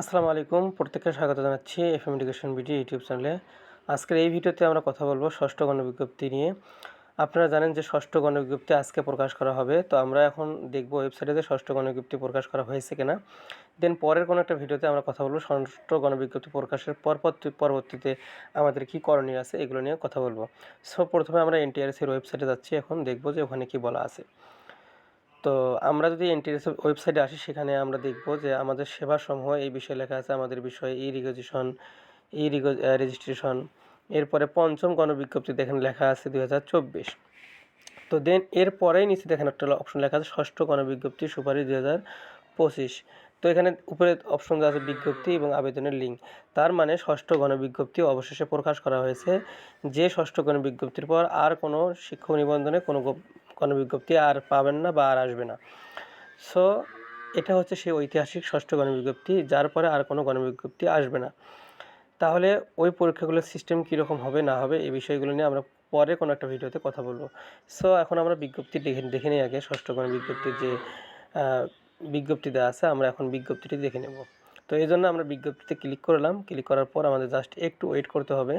আসসালামু আলাইকুম। প্রত্যেককে স্বাগত জানাচ্ছি F M education BD YouTube চ্যানেলে। আজকের এই ভিডিওতে আমরা কথা বলব ষষ্ঠ গণবিজ্ঞপ্তি নিয়ে। আপনারা জানেন যে ষষ্ঠ গণবিজ্ঞপ্তি আজকে প্রকাশ করা হবে। তো আমরা এখন দেখব ওয়েবসাইটে যে ষষ্ঠ গণবিজ্ঞপ্তি প্রকাশ করা হয়েছে কিনা। দেন পরের কোনো একটা ভিডিওতে আমরা কথা বলব ষষ্ঠ গণবিজ্ঞপ্তি প্রকাশের পরবর্তী পরবর্তীতে আমাদের কী করণীয় আছে এগুলো নিয়ে কথা বলব। সো প্রথমে আমরা এনটিআরসির ওয়েবসাইটে যাচ্ছি। এখন দেখব যে ওখানে কী বলা আছে। তো আমরা যদি এনটিএস ওয়েবসাইটে আসি, সেখানে আমরা দেখব যে আমাদের সেবাসমূহ, এই বিষয়ে লেখা আছে আমাদের বিষয়ে ই রিগোজিশন ই রেজিস্ট্রেশন এরপরে পঞ্চম গণবিজ্ঞপ্তি দেখেন লেখা আছে দুই হাজার চব্বিশ। তো দেন এরপরেই নিচে দেখেন একটা অপশন লেখা আছে ষষ্ঠ গণবিজ্ঞপ্তি, সুপারিশ দুই হাজার পঁচিশ। তো এখানে উপরে অপশন আছে বিজ্ঞপ্তি এবং আবেদনের লিঙ্ক তার মানে ষষ্ঠ গণবিজ্ঞপ্তি অবশেষে প্রকাশ করা হয়েছে। যে ষষ্ঠ গণবিজ্ঞপ্তির পর আর কোনো শিক্ষক নিবন্ধনে কোনো গণবিজ্ঞপ্তি আর পাবেন না বা আর আসবে না। সো এটা হচ্ছে সেই ঐতিহাসিক ষষ্ঠ গণবিজ্ঞপ্তি, যার পরে আর কোনো গণবিজ্ঞপ্তি আসবে না। তাহলে ওই পরীক্ষাগুলোর সিস্টেম কীরকম হবে, না হবে, এই বিষয়গুলো নিয়ে আমরা পরে কোনো একটা ভিডিওতে কথা বলব। সো এখন আমরা বিজ্ঞপ্তি দেখে দেখে নিই আগে, ষষ্ঠ গণবিজ্ঞপ্তির যে বিজ্ঞপ্তি দেওয়া আছে, আমরা এখন বিজ্ঞপ্তিটি দেখে নেব। তো এই জন্য আমরা বিজ্ঞপ্তিতে ক্লিক করলাম। ক্লিক করার পর আমাদের জাস্ট একটু ওয়েট করতে হবে।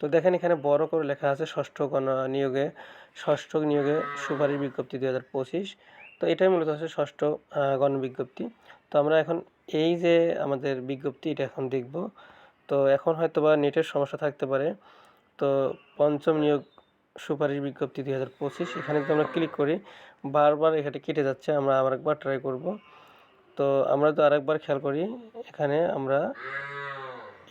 তো দেখেন এখানে বড় করে লেখা আছে ষষ্ঠ গণ নিয়োগে, ষষ্ঠ নিয়োগে সুপারিশ বিজ্ঞপ্তি দু হাজার পঁচিশ। তো এটাই মূলত হচ্ছে ষষ্ঠ গণ বিজ্ঞপ্তি তো আমরা এখন এই যে আমাদের বিজ্ঞপ্তি, এটা এখন দেখব। তো এখন হয়তো বা নেটের সমস্যা থাকতে পারে। তো পঞ্চম নিয়োগ সুপারিশ বিজ্ঞপ্তি দুই হাজার পঁচিশ, এখানে যদি আমরা ক্লিক করি, বারবার এখানে কেটে যাচ্ছে, আমরা আবার আরেকবার ট্রাই করব। তো আমরা তো আরেকবার খেয়াল করি, এখানে আমরা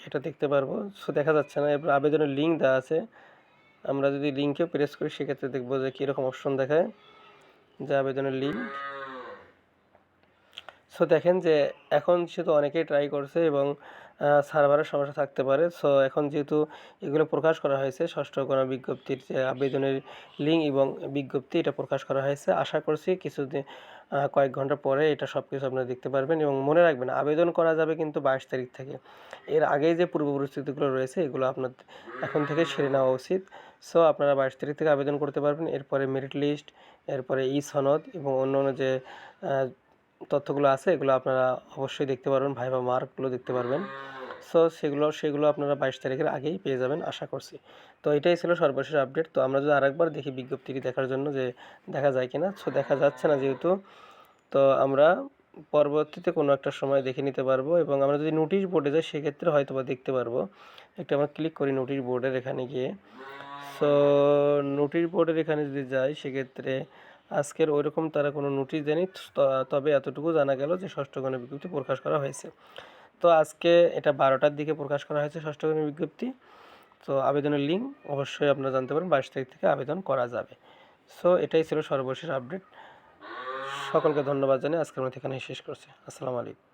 এটা দেখতে পারব। সো দেখা যাচ্ছে না, এবার আবেদনের লিঙ্ক দেওয়া আছে। আমরা যদি লিঙ্কে প্রেস করি, সেক্ষেত্রে দেখব যে কীরকম অপশন দেখায়। যে আবেদনের লিঙ্ক সো দেখেন যে এখন যেহেতু অনেকেই ট্রাই করছে এবং সার্ভারের সমস্যা থাকতে পারে। সো এখন যেহেতু এগুলো প্রকাশ করা হয়েছে, ষষ্ঠ গণ বিজ্ঞপ্তির যে আবেদনের লিঙ্ক এবং বিজ্ঞপ্তি এটা প্রকাশ করা হয়েছে। আশা করছি কিছুদিন কয়েক ঘণ্টা পরে এটা সব কিছু আপনারা দেখতে পারবেন এবং মনে রাখবেন, আবেদন করা যাবে কিন্তু বাইশ তারিখ থেকে। এর আগেই যে পূর্ব পরিস্থিতিগুলো রয়েছে, এগুলো আপনার এখন থেকে সেরে নেওয়া উচিত। সো আপনারা বাইশ তারিখ থেকে আবেদন করতে পারবেন। এরপরে মেরিট লিস্ট এরপরে ই সনদ এবং অন্য অন্য যে তথ্যগুলো আছে, এগুলো আপনারা অবশ্যই দেখতে পারবেন, ভাইবা মার্কগুলো দেখতে পারবেন। সো সেগুলো সেগুলো আপনারা বাইশ তারিখের আগেই পেয়ে যাবেন, আশা করছি। তো এটাই ছিল সর্বশেষ আপডেট তো আমরা যদি আরেকবার দেখি বিজ্ঞপ্তিটি দেখার জন্য যে দেখা যায় কিনা। সো দেখা যাচ্ছে না যেহেতু। তো আমরা পরবর্তীতে কোনো একটা সময় দেখে নিতে পারব এবং আমরা যদি নোটিশ বোর্ডে যাই, সেক্ষেত্রে হয়তো বা দেখতে পারব। একটু আমরা ক্লিক করি নোটিশ বোর্ডের এখানে গিয়ে। সো নোটিশ বোর্ডের এখানে যদি যাই, সেক্ষেত্রে আজকের ওইরকম তারা কোনো নোটিশ দেয়নি তবে এতটুকু জানা গেল যে ষষ্ঠ গণের বিজ্ঞপ্তি প্রকাশ করা হয়েছে। তো আজকে এটা বারোটার দিকে প্রকাশ করা হয়েছে ষষ্ঠ গণের বিজ্ঞপ্তি। তো আবেদনের লিঙ্ক অবশ্যই আপনারা জানতে পারেন, বাইশ তারিখ থেকে আবেদন করা যাবে। সো এটাই ছিল সর্বশেষ আপডেট। সকলকে ধন্যবাদ জানিয়ে আজকের মধ্যে এখানে শেষ করছি। আসসালামু আলাইকুম।